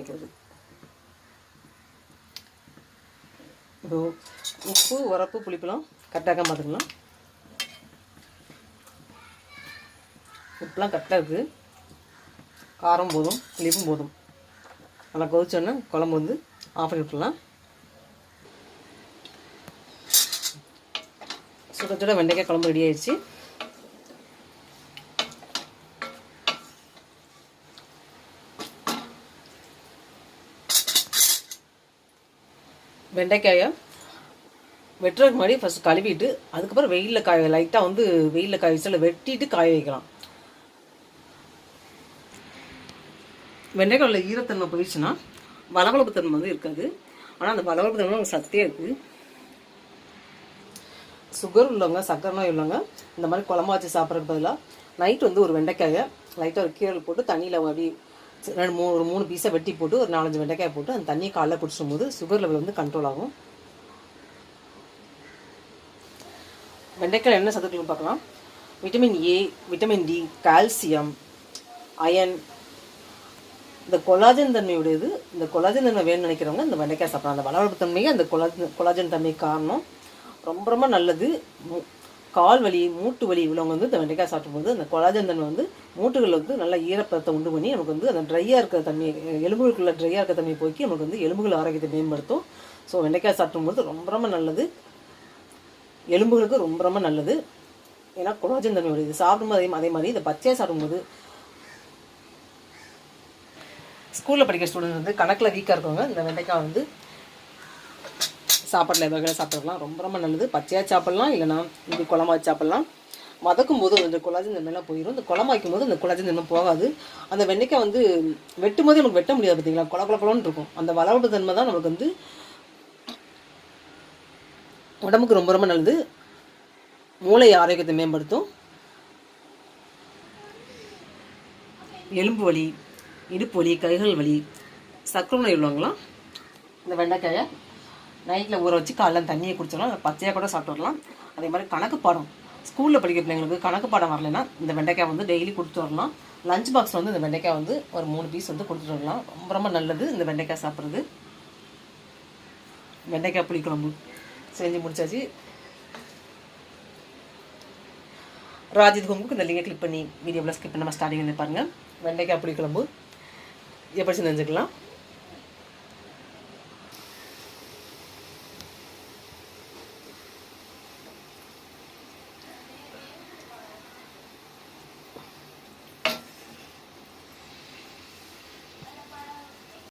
வைக்கிறது. இப்போ உப்பு உரப்பு புளிப்பெல்லாம் கரெக்டாக பார்த்துக்கலாம். உப்புலாம் கரெக்டாக இருக்குது காரம் போதும் புளிப்பும் போதும். நல்லா கொதிச்சோன்னே குழம்பு வந்து ஆஃப் பண்ணி விட்டுலாம் சுட சுட வெண்டைக்காய் குழம்பு ரெடி ஆயிடுச்சு. வெண்டைக்காயை வெட்டுறதுக்கு முன்னாடி ஃபஸ்ட் கழுவிட்டு அதுக்கப்புறம் வெயிலில் காய லைட்டாக வந்து வெயிலில் காய வச்சு வெட்டிட்டு காய வைக்கலாம். வெண்டைக்காயில் ஈரத்தன்மை போயிடுச்சுன்னா வளவளப்பு தன்மை வந்து இருக்காது. ஆனால் அந்த வளவளப்பு தன்மை சக்தியாக இருக்குது சுகர் உள்ளவங்க சக்கரை நோய் உள்ளவங்க இந்த மாதிரி குழம்பு வச்சு சாப்பிட்றதுக்கு பதிலாக நைட் வந்து ஒரு வெண்டைக்காயை லைட்டாக ஒரு கீரல் போட்டு தண்ணியில் அப்படி ரெண்டு மூணு ஒரு மூணு பீஸை வெட்டி போட்டு ஒரு நாலஞ்சு வெண்டைக்காய் போட்டு அந்த தண்ணியை காலைல குடிச்சும் போது சுகர் லெவல் வந்து கண்ட்ரோல் ஆகும். வெண்டைக்காய் என்ன சத்துக்கள் பார்க்கலாம். Vitamin A vitamin D calcium iron இந்த கொலாஜன் தன்மையுடையது. இந்த கொலாஜன் தன்மை வேணும்னு நினைக்கிறவங்க இந்த வெண்டைக்காய் சாப்பிட்லாம். அந்த வளவளப்பு தன்மையை அந்த கொலாஜன் கொலாஜன் தன்மை காரணம். ரொம்ப ரொம்ப நல்லது. கால் வலி மூட்டு வலி உள்ளவங்க வந்து இந்த வெண்டைக்காய் சாப்பிடும்போது அந்த கொலாஜன் தன்மை வந்து மூட்டுகளில் வந்து நல்லா ஈரப்பதத்தை உண்டு பண்ணி நமக்கு வந்து அந்த ட்ரையாக இருக்கிற தண்ணி எலும்புகளுக்குள்ள ட்ரையாக இருக்கிற தண்ணியை போக்கி நமக்கு வந்து எலும்புகள் ஆரோக்கியத்தை மேம்படுத்தும். ஸோ வெண்டைக்காய் சாப்பிடும்போது ரொம்ப ரொம்ப நல்லது. எலும்புகளுக்கு ரொம்ப ரொம்ப நல்லது. ஏன்னா கொலாஜன் தன்மை உடையது சாப்பிடும்போது அதே அதே மாதிரி இந்த பச்சையாக சாப்பிடும்போது ஸ்கூலில் படிக்கிற ஸ்டூடெண்ட் வந்து கணக்கில் வீக்காக இருக்கவங்க இந்த வெண்டைக்காய் வந்து சாப்பாட்டில் வகையில் சாப்பிடலாம் ரொம்ப ரொம்ப நல்லது. பச்சையாக சாப்பிட்லாம். இல்லைனா இப்படி குழம்பா சாப்பிட்லாம். வதக்கும் போது இந்த கொலாஜன் போயிடும் இந்த குழம்பு வைக்கும் போது அந்த கொலாஜன் தன்மை போகாது. அந்த வெண்டைக்காய் வந்து வெட்டும் போதே நமக்கு வெட்ட முடியாது பார்த்தீங்களா? கொல கொல இருக்கும். அந்த வளவட்டு தன்மை தான் நமக்கு வந்து உடம்புக்கு ரொம்ப ரொம்ப நல்லது. மூளை ஆரோக்கியத்தை மேம்படுத்தும். எலும்பு வலி இடுப்பு வலி கைகள் வலி சக்கரை நோய் உள்ளவங்களாம் இந்த வெண்டைக்காயை நைட்டில் ஊற வச்சு காலைல தண்ணியை குடிச்சிடலாம். பச்சையாக கூட சாப்பிட்டு வரலாம். அதே மாதிரி கணக்கு பாடம். ஸ்கூலில் படிக்கிற பிள்ளைங்களுக்கு கணக்கு பாடம் வரலைன்னா இந்த வெண்டைக்காய் வந்து டெய்லி கொடுத்து வரலாம். லஞ்ச் பாக்ஸில் வந்து இந்த வெண்டைக்காய் வந்து ஒரு மூணு பீஸ் வந்து கொடுத்துட்டு வரலாம். ரொம்ப ரொம்ப நல்லது இந்த வெண்டைக்காய் சாப்பிட்றது. வெண்டைக்காய் புளிக்குழம்பு செஞ்சு முடிச்சாச்சு. ராஜித் ஹோமுக்கு இந்த லிங்கை கிளிக் பண்ணி வீடியோவில் ஸ்கிப் பண்ணாமல் ஸ்டார்டிங் பாருங்கள் வெண்டைக்காய் புளிக்குழம்பு எப்படி செஞ்சுக்கலாம்